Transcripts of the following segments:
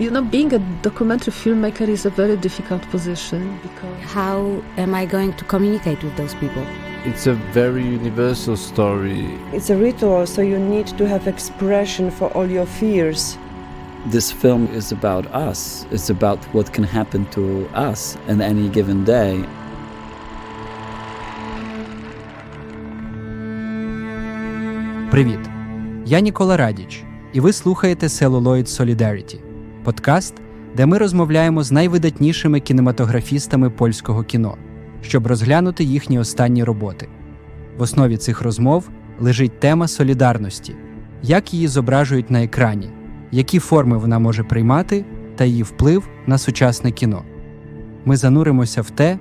You know, being a documentary filmmaker is a very difficult position because How am I going to communicate with those people? It's a very universal story. It's a ritual, so you need to have expression for all your fears. This film is about us. It's about what can happen to us in any given day. Привіт! Я Нікола Радіч, і ви слухаєте Celluloid Solidarity – подкаст, де ми розмовляємо з найвидатнішими кінематографістами польського кіно, щоб розглянути їхні останні роботи. В основі цих розмов лежить тема солідарності, як її зображують на екрані, які форми вона може приймати та її вплив на сучасне кіно. Ми зануримося в те,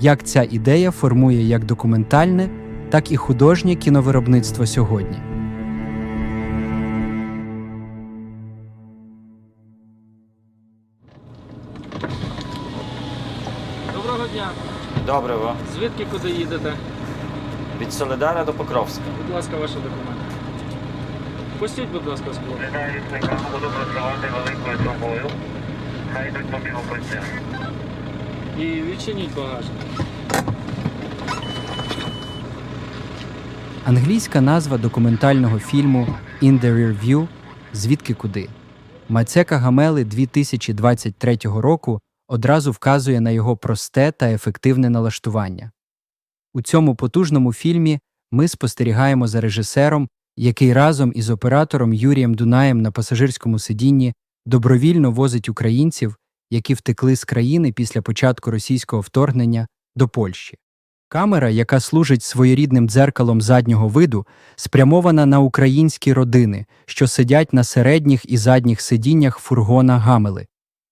як ця ідея формує як документальне, так і художнє кіновиробництво сьогодні. Доброго. Звідки куди їдете? Від Солидара до Покровська. Будь ласка, ваші документи. Пустіть, будь ласка, скло. буду працювати великою трубою. Хай йдуть по білопиці. І відчиніть багажник. Англійська назва документального фільму «In the Rear View» Звідки куди. Мацека Гамели 2023 року одразу вказує на його просте та ефективне налаштування. У цьому потужному фільмі ми спостерігаємо за режисером, який разом із оператором Юрієм Дунаєм на пасажирському сидінні добровільно возить українців, які втекли з країни після початку російського вторгнення до Польщі. Камера, яка служить своєрідним дзеркалом заднього виду, спрямована на українські родини, що сидять на середніх і задніх сидіннях фургона Гамели.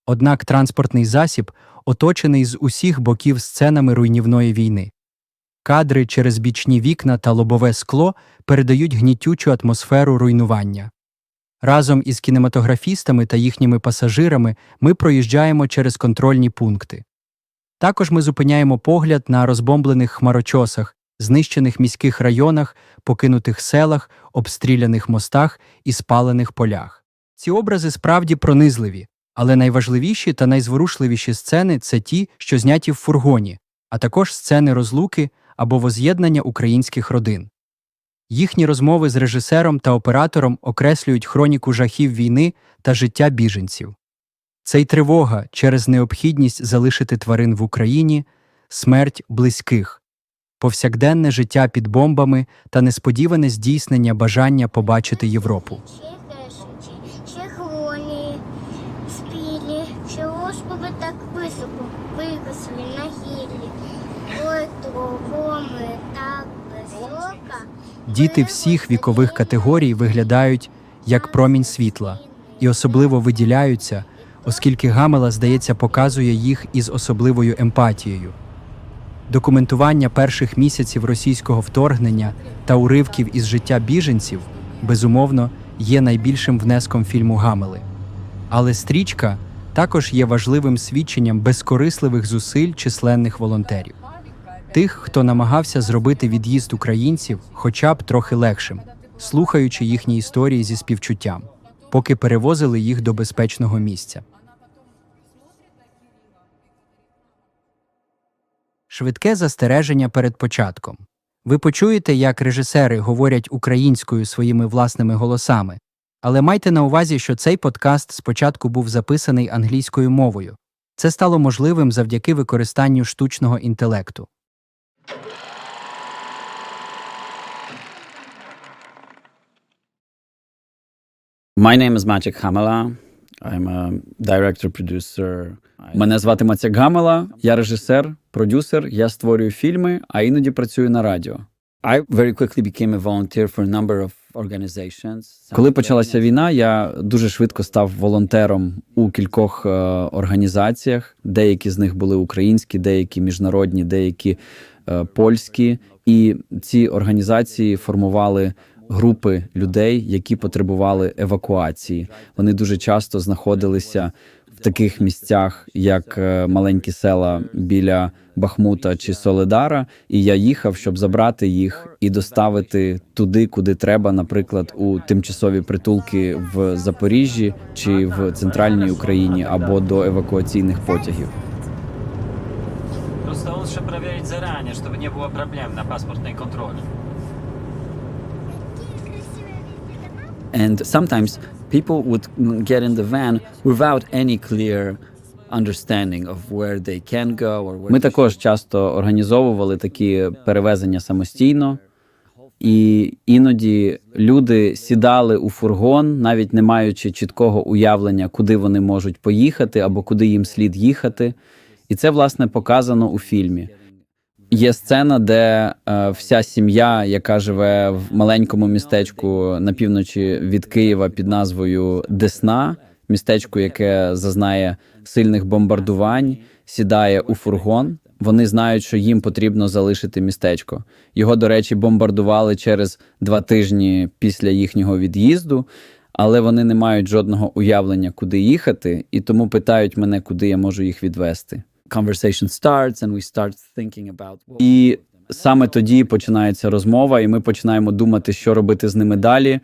Однак транспортний засіб оточений з усіх боків сценами руйнівної війни. Кадри через бічні вікна та лобове скло передають гнітючу атмосферу руйнування. Разом із кінематографістами та їхніми пасажирами ми проїжджаємо через контрольні пункти. Також ми зупиняємо погляд на розбомблених хмарочосах, знищених міських районах, покинутих селах, обстріляних мостах і спалених полях. Ці образи справді пронизливі, але найважливіші та найзворушливіші сцени це ті, що зняті в фургоні, а також сцени розлуки або воз'єднання українських родин. Їхні розмови з режисером та оператором окреслюють хроніку жахів війни та життя біженців. Це й тривога через необхідність залишити тварин в Україні, смерть близьких, повсякденне життя під бомбами та несподіване здійснення бажання побачити Європу. Ще хешечі, ще хвоні, спілі, чого ж ви так високо виросли на гіллі? Ой, того ми так висока. Діти всіх вікових категорій виглядають як промінь світла і особливо виділяються, оскільки Гамела, здається, показує їх із особливою емпатією. Документування перших місяців російського вторгнення та уривків із життя біженців, безумовно, є найбільшим внеском фільму Гамели. Але стрічка також є важливим свідченням безкорисливих зусиль численних волонтерів, тих, хто намагався зробити від'їзд українців хоча б трохи легшим, слухаючи їхні історії зі співчуттям, поки перевозили їх до безпечного місця. Швидке застереження перед початком. Ви почуєте, як режисери говорять українською своїми власними голосами, але майте на увазі, що цей подкаст спочатку був записаний англійською мовою. Це стало можливим завдяки використанню штучного інтелекту. My name is Maciek Hamela. I'm a director producer. Мене звати Мацяк Гамела. Я режисер, продюсер. Я створюю фільми, а іноді працюю на радіо. I very quickly became a volunteer for a number of. Коли почалася війна, я дуже швидко став волонтером у кількох е, організаціях. Деякі з них були українські, деякі міжнародні, деякі е, польські. І ці організації формували групи людей, які потребували евакуації. Вони дуже часто знаходилися таких місцях, як е, маленькі села біля Бахмута чи Соледара, і я їхав, щоб забрати їх і доставити туди, куди треба, наприклад, у тимчасові притулки в Запоріжжі чи в центральній Україні або до евакуаційних потягів. Просто лучше проверить заранее, чтобы не было проблем на паспортной контроле. And sometimes people would get in the van without any clear understanding of where they can go or where Ми також часто організовували такі перевезення самостійно. І іноді люди сідали у фургон, навіть не маючи чіткого уявлення, куди вони можуть поїхати або куди їм слід їхати. І це власне показано у фільмі. Є сцена, де е, вся сім'я, яка живе в маленькому містечку на півночі від Києва під назвою Десна, містечку, яке зазнає сильних бомбардувань, сідає у фургон. Вони знають, що їм потрібно залишити містечко. Його, до речі, бомбардували через два тижні після їхнього від'їзду, але вони не мають жодного уявлення, куди їхати, і тому питають мене, куди я можу їх відвести. Conversation starts, and we start thinking about і саме тоді починається розмова, і ми починаємо думати, що робити з ними далі.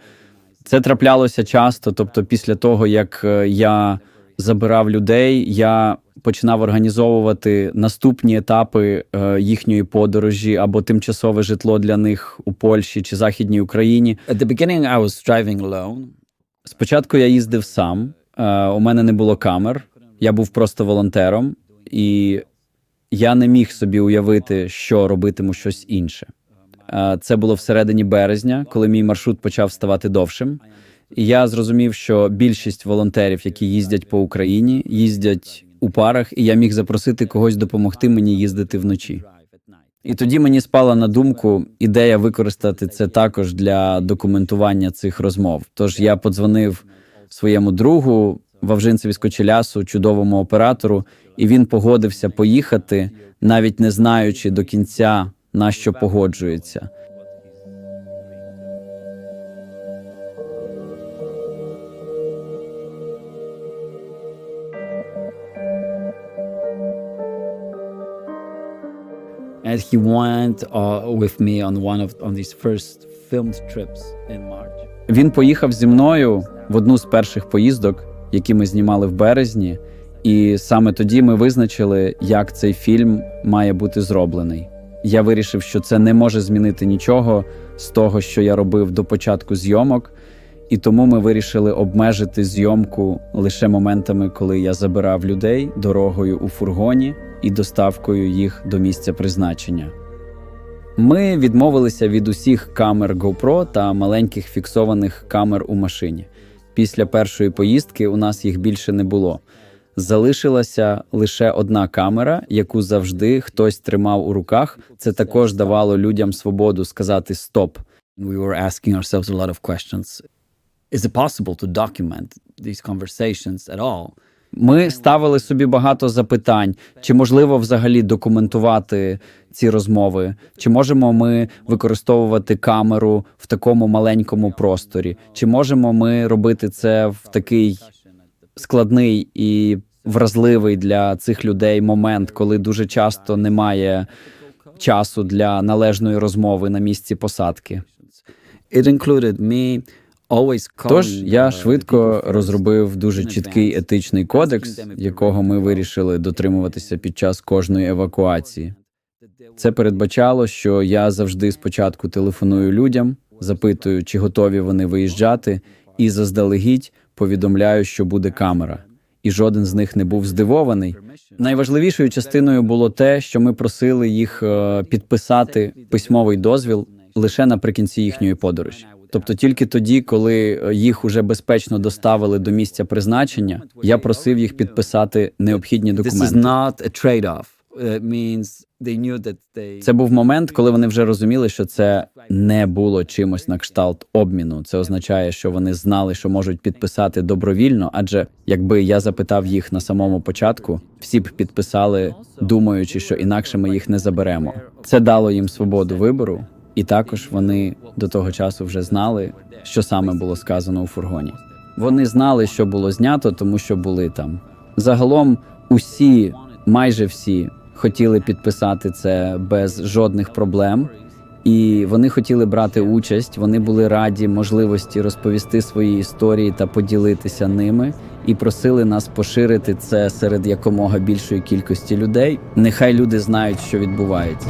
Це траплялося часто. Тобто, після того як е, я забирав людей, я починав організовувати наступні етапи е, їхньої подорожі або тимчасове житло для них у Польщі чи Західній Україні. At the beginning I was driving alone. Спочатку я їздив сам. Е, у мене не було камер. Я був просто волонтером, і я не міг собі уявити, що робитиму щось інше. Це було всередині березня, коли мій маршрут почав ставати довшим. І я зрозумів, що більшість волонтерів, які їздять по Україні, їздять у парах, і я міг запросити когось допомогти мені їздити вночі. І тоді мені спала на думку ідея використати це також для документування цих розмов. Тож я подзвонив своєму другу Вавжинцеві Скочелясу, чудовому оператору, і він погодився поїхати, навіть не знаючи до кінця на що погоджується. And he went uh, with me on one of on these first filmed trips in March. Він поїхав зі мною в одну з перших поїздок, які ми знімали в березні, і саме тоді ми визначили, як цей фільм має бути зроблений. Я вирішив, що це не може змінити нічого з того, що я робив до початку зйомок, і тому ми вирішили обмежити зйомку лише моментами, коли я забирав людей дорогою у фургоні і доставкою їх до місця призначення. Ми відмовилися від усіх камер GoPro та маленьких фіксованих камер у машині. Після першої поїздки у нас їх більше не було. Залишилася лише одна камера, яку завжди хтось тримав у руках. Це також давало людям свободу сказати стоп. We were asking ourselves a lot of questions. Is it possible to document these conversations at all? Ми ставили собі багато запитань, чи можливо взагалі документувати ці розмови, чи можемо ми використовувати камеру в такому маленькому просторі, чи можемо ми робити це в такий складний і вразливий для цих людей момент, коли дуже часто немає часу для належної розмови на місці посадки. It included me Тож я швидко розробив дуже чіткий етичний кодекс, якого ми вирішили дотримуватися під час кожної евакуації. Це передбачало, що я завжди спочатку телефоную людям, запитую, чи готові вони виїжджати, і заздалегідь повідомляю, що буде камера. І жоден з них не був здивований. Найважливішою частиною було те, що ми просили їх е, підписати письмовий дозвіл лише наприкінці їхньої подорожі. Тобто тільки тоді, коли е, їх уже безпечно доставили до місця призначення, я просив їх підписати необхідні документи. Це був момент, коли вони вже розуміли, що це не було чимось на кшталт обміну. Це означає, що вони знали, що можуть підписати добровільно. Адже якби я запитав їх на самому початку, всі б підписали, думаючи, що інакше ми їх не заберемо. Це дало їм свободу вибору. І також вони до того часу вже знали, що саме було сказано у фургоні. Вони знали, що було знято, тому що були там. Загалом усі, майже всі, хотіли підписати це без жодних проблем. І вони хотіли брати участь. Вони були раді можливості розповісти свої історії та поділитися ними, і просили нас поширити це серед якомога більшої кількості людей. Нехай люди знають, що відбувається.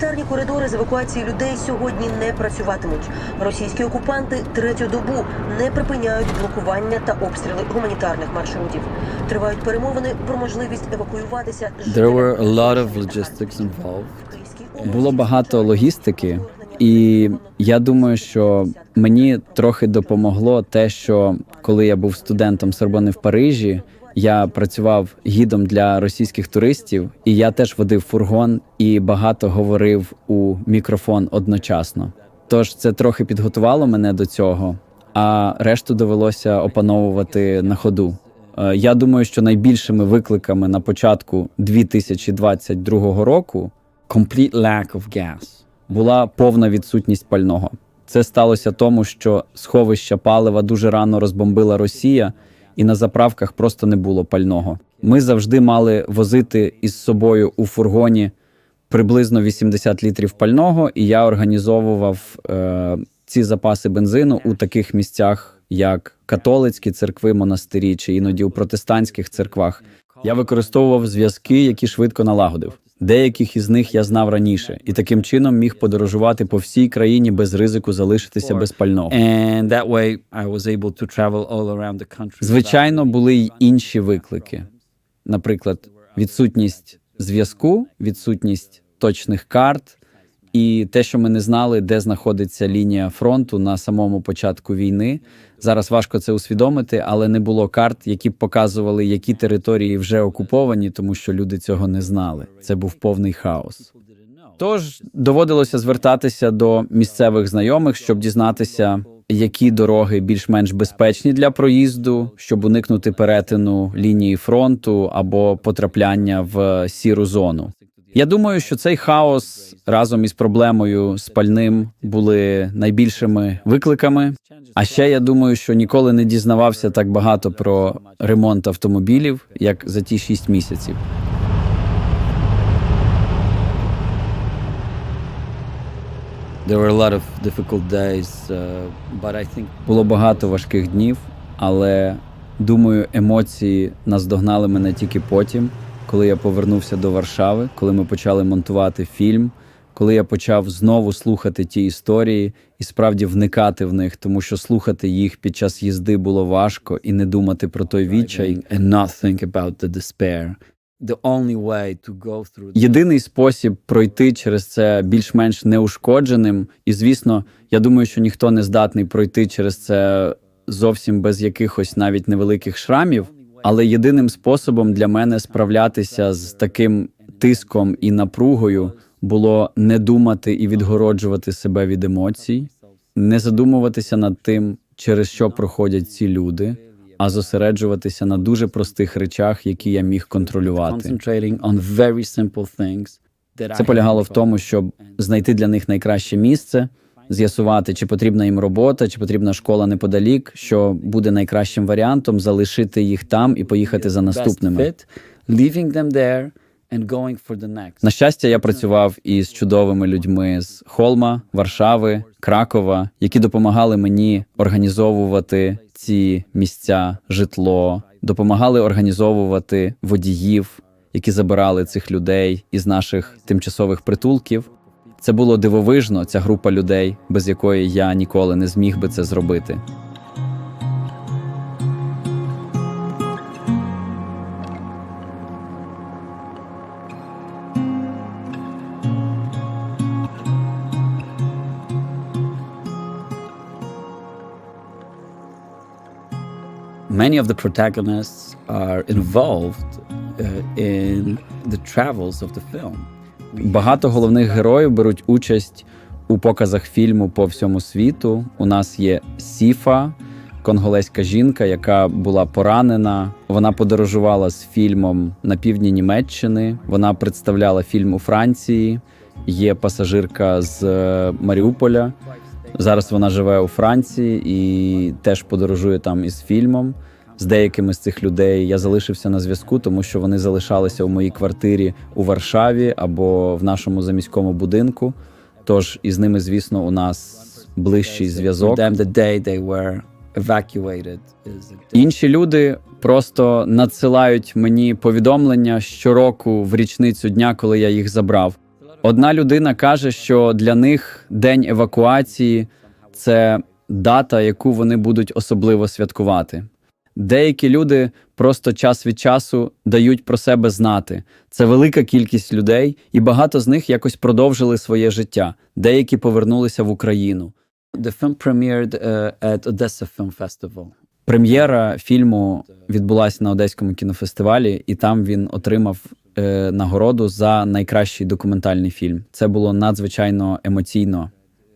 Гуманітарні коридори з евакуації людей сьогодні не працюватимуть. Російські окупанти третю добу не припиняють блокування та обстріли гуманітарних маршрутів. Тривають перемовини про можливість евакуюватися. There were a lot of logistics involved. Було багато логістики, і я думаю, що мені трохи допомогло те, що коли я був студентом Сорбони в Парижі, я працював гідом для російських туристів, і я теж водив фургон і багато говорив у мікрофон одночасно. Тож це трохи підготувало мене до цього, а решту довелося опановувати на ходу. Е, Я думаю, що найбільшими викликами на початку 2022 року complete lack of gas була повна відсутність пального. Це сталося тому, що сховища палива дуже рано розбомбила Росія, і на заправках просто не було пального. Ми завжди мали возити із собою у фургоні приблизно 80 літрів пального, і я організовував е, ці запаси бензину у таких місцях, як католицькі церкви, монастирі чи іноді у протестантських церквах. Я використовував зв'язки, які швидко налагодив. Деяких із них я знав раніше, і таким чином міг подорожувати по всій країні без ризику залишитися без пального. Звичайно, були й інші виклики, наприклад, відсутність зв'язку, відсутність точних карт, і те, що ми не знали, де знаходиться лінія фронту на самому початку війни. Зараз важко це усвідомити, але не було карт, які б показували, які території вже окуповані, тому що люди цього не знали. Це був повний хаос. Тож доводилося звертатися до місцевих знайомих, щоб дізнатися, які дороги більш-менш безпечні для проїзду, щоб уникнути перетину лінії фронту або потрапляння в сіру зону. Я думаю, що цей хаос разом із проблемою з пальним були найбільшими викликами. А ще я думаю, що ніколи не дізнавався так багато про ремонт автомобілів, як за ті шість місяців. There were a lot of difficult days, uh, but I think Було багато важких днів, але думаю, емоції наздогнали мене тільки потім, коли я повернувся до Варшави, коли ми почали монтувати фільм, коли я почав знову слухати ті історії і справді вникати в них, тому що слухати їх під час їзди було важко і не думати про той відчай. and not think about the despair. Єдиний спосіб пройти через це більш-менш неушкодженим, і звісно, я думаю, що ніхто не здатний пройти через це зовсім без якихось навіть невеликих шрамів. Але єдиним способом для мене справлятися з таким тиском і напругою було не думати і відгороджувати себе від емоцій, не задумуватися над тим, через що проходять ці люди, а зосереджуватися на дуже простих речах, які я міг контролювати. Це полягало в тому, щоб знайти для них найкраще місце, з'ясувати, чи потрібна їм робота, чи потрібна школа неподалік, що буде найкращим варіантом залишити їх там і поїхати за наступними. На щастя, я працював із чудовими людьми з Холма, Варшави, Кракова, які допомагали мені організовувати ці місця, житло, допомагали організовувати водіїв, які забирали цих людей із наших тимчасових притулків. Це було дивовижно, ця група людей, без якої я ніколи не зміг би це зробити. Many of the protagonists are involved uh, in the travels of the film. Багато головних героїв беруть участь у показах фільму по всьому світу. У нас є Сіфа, конголезька жінка, яка була поранена. Вона подорожувала з фільмом на півдні Німеччини. Вона представляла фільм у Франції. Є пасажирка з е, Маріуполя. Зараз вона живе у Франції і теж подорожує там із фільмом. З деякими з цих людей. Я залишився на зв'язку, тому що вони залишалися у моїй квартирі у Варшаві або в нашому заміському будинку. Тож із ними, звісно, у нас ближчий зв'язок. Інші люди просто надсилають мені повідомлення щороку в річницю дня, коли я їх забрав. Одна людина каже, що для них день евакуації це дата, яку вони будуть особливо святкувати. Деякі люди просто час від часу дають про себе знати. Це велика кількість людей, і багато з них якось продовжили своє життя. Деякі повернулися в Україну. The film premiered uh, at Odessa Film Festival. Прем'єра фільму відбулася на Одеському кінофестивалі, і там він отримав е, нагороду за найкращий документальний фільм. Це було надзвичайно емоційно.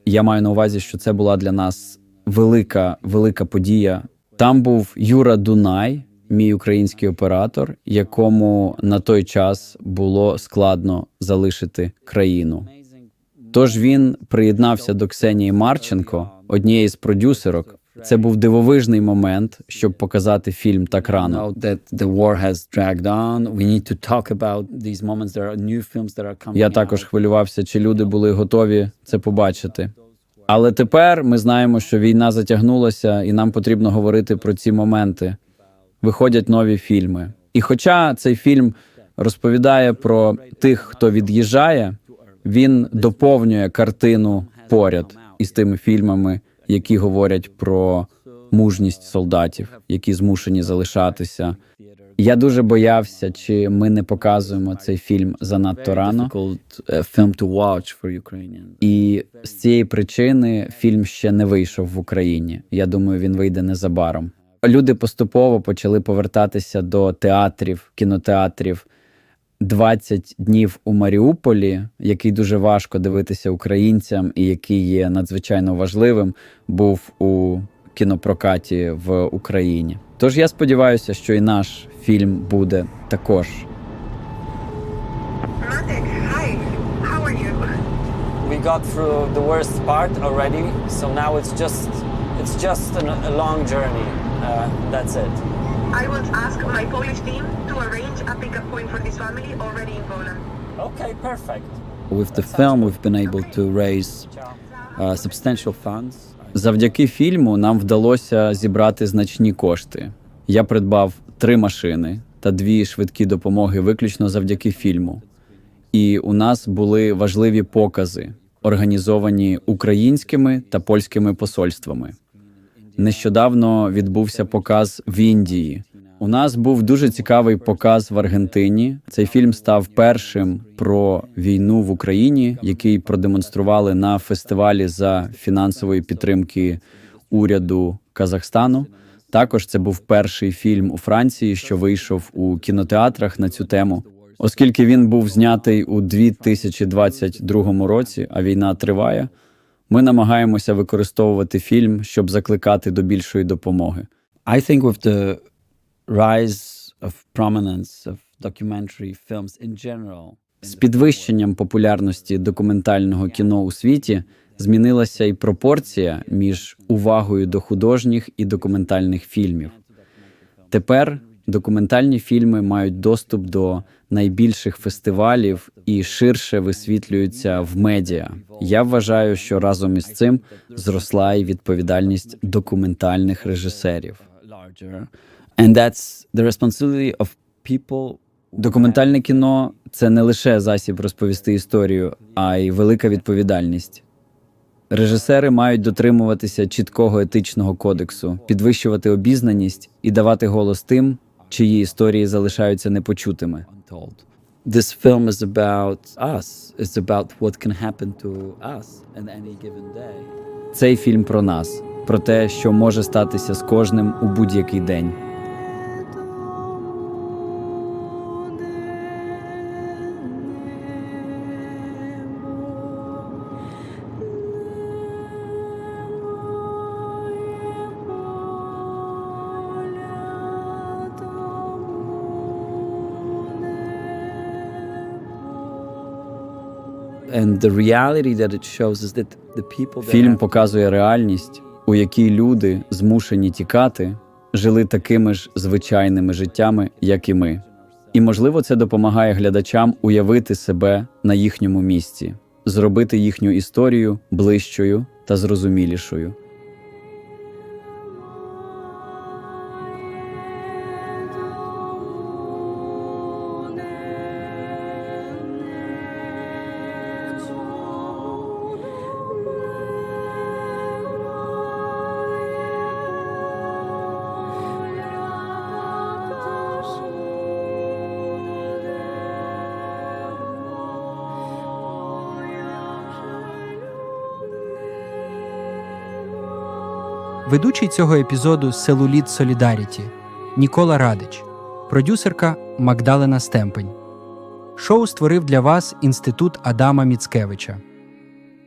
Я маю на увазі, що це була для нас велика, велика подія. Там був Юра Дунай, мій український оператор, якому на той час було складно залишити країну. Тож він приєднався до Ксенії Марченко, однієї з продюсерок. Це був дивовижний момент, щоб показати фільм так рано. Я також хвилювався, чи люди були готові це побачити. Але тепер ми знаємо, що війна затягнулася, і нам потрібно говорити про ці моменти. Виходять нові фільми. І хоча цей фільм розповідає про тих, хто від'їжджає, він доповнює картину поряд із тими фільмами, які говорять про мужність солдатів, які змушені залишатися. Я дуже боявся, чи ми не показуємо цей фільм занадто рано. Uh, film to watch for Ukrainians. І з цієї причини фільм ще не вийшов в Україні. Я думаю, він вийде незабаром. Люди поступово почали повертатися до театрів, кінотеатрів. 20 днів у Маріуполі, який дуже важко дивитися українцям, і який є надзвичайно важливим, був у кінопрокаті в Україні. Тож я сподіваюся, що і наш фільм буде також got through the worst part already, so now it's just it's just an, a long journey. Uh, that's it. I will ask my Polish team to arrange a pickup point for this family already in Poland. Okay, perfect. With the film, we've been able to raise uh, substantial funds. Завдяки фільму нам вдалося зібрати значні кошти. Я придбав три машини та дві швидкі допомоги виключно завдяки фільму. І у нас були важливі покази, організовані українськими та польськими посольствами. Нещодавно відбувся показ в Індії. У нас був дуже цікавий показ в Аргентині. Цей фільм став першим про війну в Україні, який продемонстрували на фестивалі за фінансової підтримки уряду Казахстану. Також це був перший фільм у Франції, що вийшов у кінотеатрах на цю тему. Оскільки він був знятий у 2022 році, а війна триває. Ми намагаємося використовувати фільм, щоб закликати до більшої допомоги. I think with the rise of prominence of documentary films in general, З підвищенням популярності документального кіно у світі змінилася і пропорція між увагою до художніх і документальних фільмів. Тепер документальні фільми мають доступ до найбільших фестивалів і ширше висвітлюються в медіа. Я вважаю, що разом із цим зросла і відповідальність документальних режисерів. And that's the responsibility of people. Документальне кіно це не лише засіб розповісти історію, а й велика відповідальність. Режисери мають дотримуватися чіткого етичного кодексу, підвищувати обізнаність і давати голос тим, чиї історії залишаються непочутими. This film is about us. It's about what can happen to us in any given day. Цей фільм про нас, про те, що може статися з кожним у будь-який день. Фільм показує реальність, у якій люди змушені тікати, жили такими ж звичайними життями, як і ми. І, можливо, це допомагає глядачам уявити себе на їхньому місці, зробити їхню історію ближчою та зрозумілішою. Ведучий цього епізоду Селуліт Солідаріті Нікола Радич, продюсерка Магдалена Стемпень. Шоу створив для вас інститут Адама Міцкевича.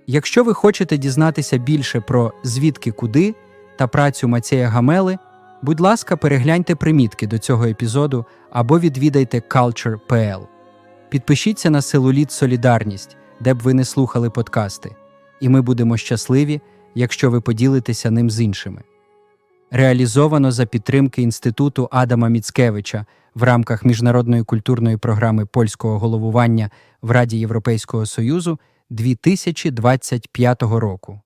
Якщо ви хочете дізнатися більше про звідки куди та працю Мацея Гамели, будь ласка, перегляньте примітки до цього епізоду або відвідайте Culture.pl. Підпишіться на Селуліт Солідарність, де б ви не слухали подкасти, і ми будемо щасливі, якщо ви поділитеся ним з іншими. Реалізовано за підтримки Інституту Адама Міцкевича в рамках міжнародної культурної програми польського головування в Раді Європейського Союзу 2025 року.